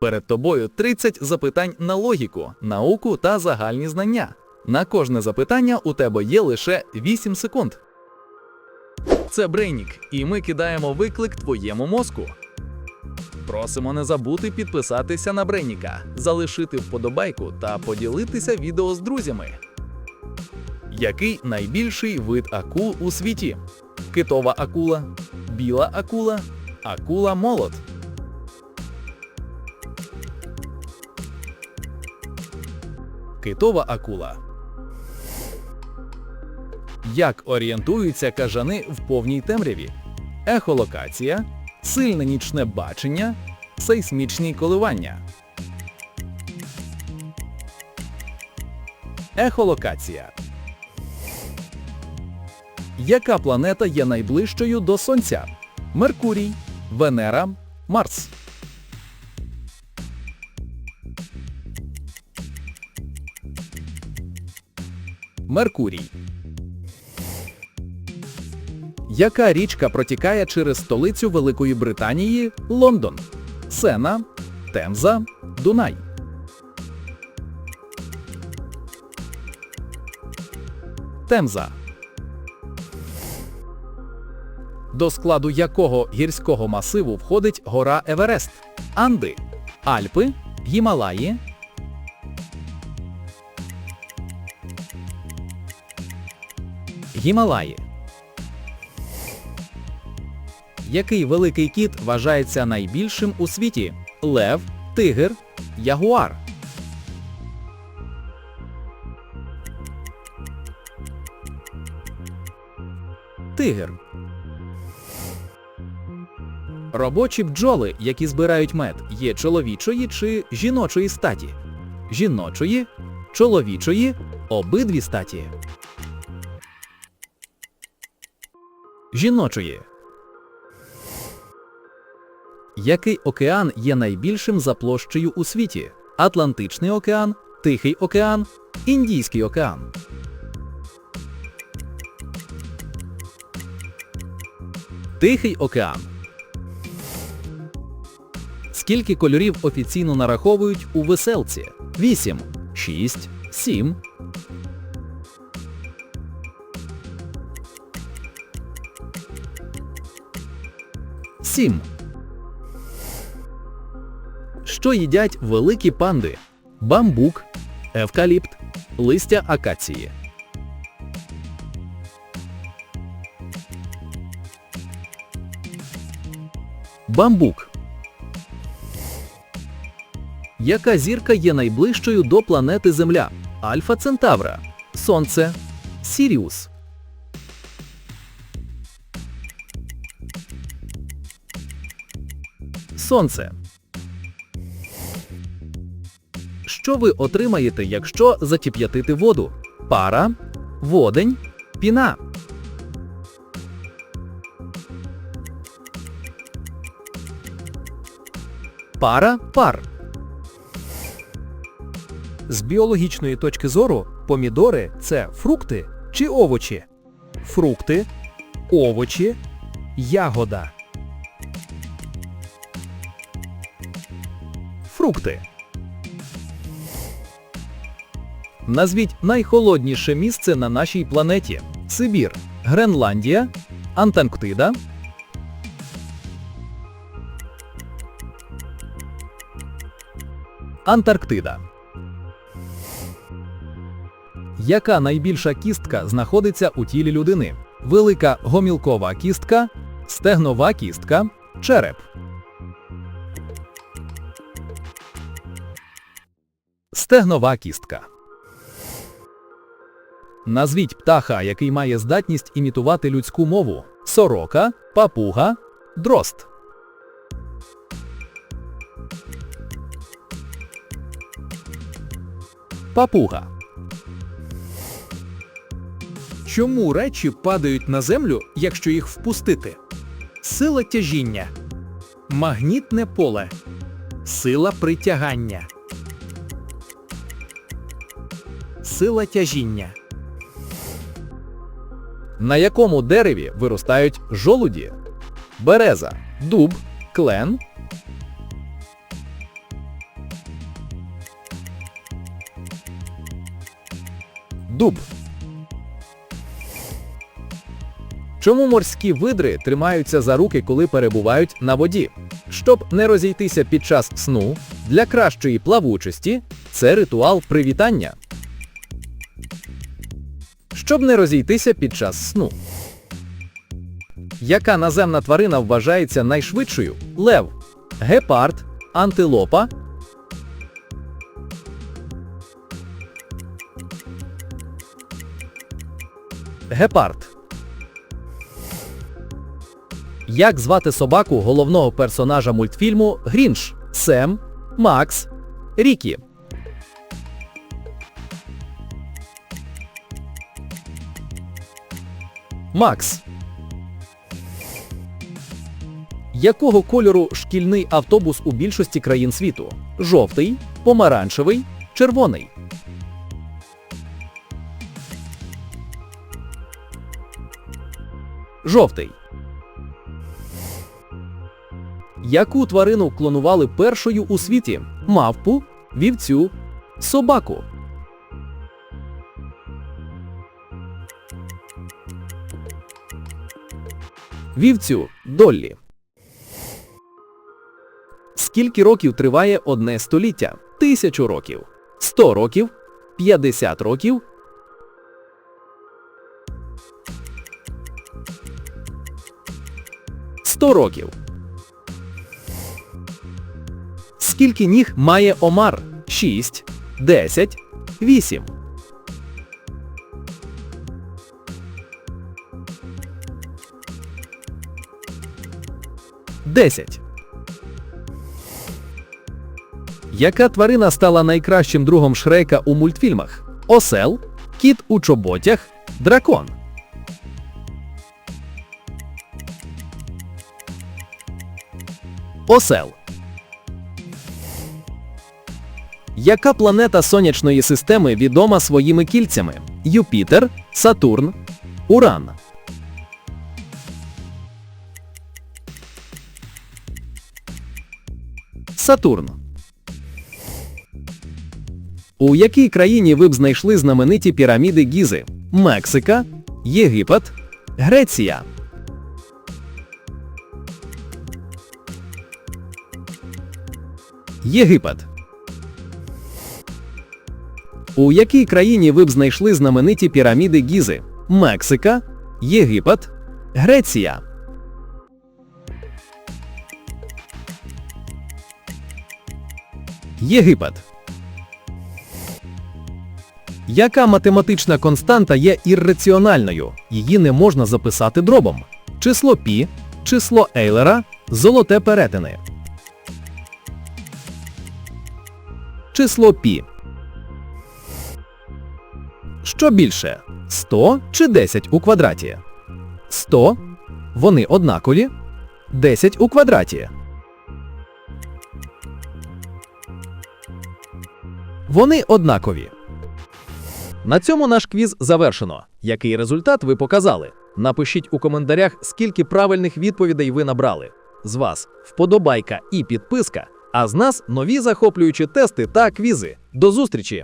Перед тобою 30 запитань на логіку, науку та загальні знання. На кожне запитання у тебе є лише 8 секунд. Це Брейнік, і ми кидаємо виклик твоєму мозку. Просимо не забути підписатися на Брейніка, залишити вподобайку та поділитися відео з друзями. Який найбільший вид акул у світі? Китова акула, біла акула, акула молот. Китова акула. Як орієнтуються кажани в повній темряві? Ехолокація, сильне нічне бачення, сейсмічні коливання. Ехолокація. Яка планета є найближчою до Сонця? Меркурій, Венера, Марс. Меркурій. Яка річка протікає через столицю Великої Британії Лондон? Сена, Темза, Дунай. Темза. До складу якого гірського масиву входить гора Еверест? Анди, Альпи, Гімалаї. Гімалаї. Який великий кіт вважається найбільшим у світі? Лев, тигр, ягуар. Тигр. Робочі бджоли, які збирають мед, є чоловічої чи жіночої статі? Жіночої, чоловічої, обидві статі. Жіночої. Який океан є найбільшим за площею у світі? Атлантичний океан, Тихий океан, Індійський океан. Тихий океан. Скільки кольорів офіційно нараховують у веселці? 8, 6, 7. Сім. Що їдять великі панди? Бамбук, евкаліпт, листя акації. Бамбук. Яка зірка є найближчою до планети Земля? Альфа Центавра, Сонце, Сіріус. Сонце. Що ви отримаєте, якщо закип'ятити воду? Пара, водень, піна. Пара пар. З біологічної точки зору помідори це фрукти чи овочі? Фрукти, овочі, ягода. Фрукти. Назвіть найхолодніше місце на нашій планеті: Сибір, Гренландія, Антарктида. Антарктида. Яка найбільша кістка знаходиться у тілі людини? Велика гомілкова кістка, стегнова кістка, череп. Стегнова кістка. Назвіть птаха, який має здатність імітувати людську мову. Сорока, папуга, дрозд. Папуга. Чому речі падають на землю, якщо їх впустити? Сила тяжіння. Магнітне поле. Сила притягання. сила тяжіння. На якому дереві виростають жолуді? Береза, дуб, клен. Дуб. Чому морські видри тримаються за руки, коли перебувають на воді? Щоб не розійтися під час сну, для кращої плавучості це ритуал привітання. Щоб не розійтися під час сну. Яка наземна тварина вважається найшвидшою? Лев, гепард, антилопа. Гепард. Як звати собаку головного персонажа мультфільму Грінш? Сем, Макс, Рікі. Макс. Якого кольору шкільний автобус у більшості країн світу? Жовтий, помаранчевий, червоний. Жовтий. Яку тварину клонували першою у світі? Мавпу, вівцю, собаку. Вівцю Доллі. Скільки років триває одне століття? Тисячу років. Сто років? П'ятдесят років? Сто років. Скільки ніг має омар? 6, 10, 8. Десять. Яка тварина стала найкращим другом Шрека у мультфільмах? Осел, кіт у чоботях, дракон. Осел. Яка планета сонячної системи відома своїми кільцями? Юпітер, Сатурн, Уран. Сатурн. У якій країні ви б знайшли знамениті піраміди Гізи? Мексика, Єгипет, Греція. Єгипет. У якій країні ви б знайшли знамениті піраміди Гізи? Мексика, Єгипет, Греція. Єгипет. Яка математична константа є ірраціональною? Її не можна записати дробом. Число пі, число Ейлера, золоте перетини. Число пі. Що більше? 100 чи 10 у квадраті? 100. Вони однакові. 10 у квадраті. Вони однакові. На цьому наш квіз завершено. Який результат ви показали? Напишіть у коментарях, скільки правильних відповідей ви набрали. З вас вподобайка і підписка, а з нас нові захоплюючі тести та квізи. До зустрічі!